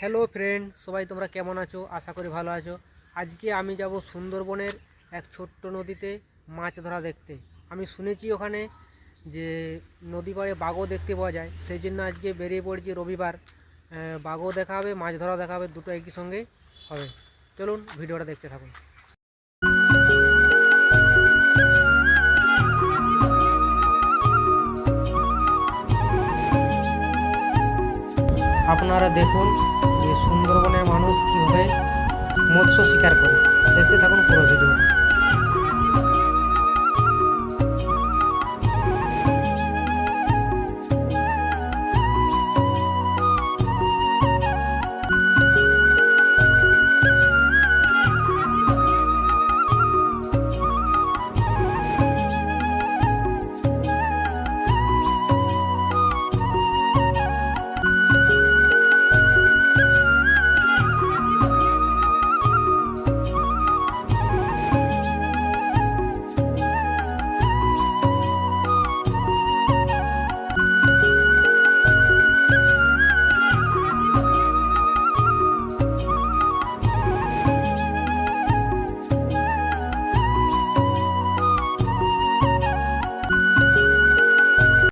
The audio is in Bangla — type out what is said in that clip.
হ্যালো ফ্রেন্ড, সবাই তোমরা কেমন আছো? আশা করি ভালো আছো। আজকে আমি যাব সুন্দরবনের এক ছোট্ট নদীতে মাছ ধরা দেখতে। আমি শুনেছি ওখানে যে নদী পাড়ে বাঘও দেখতে পাওয়া যায়। সেই জন্য আজকে বেরিয়ে পড়েছি রবিবার। বাঘও দেখা হবে মাছ ধরা দেখা হবে দুটো একই সঙ্গে হবে। চলুন, ভিডিওটা দেখতে থাকুন। আপনারা দেখুন যে সুন্দরবনের মানুষ কীভাবে মৎস্য শিকার করে। দেখতে থাকুন পুরো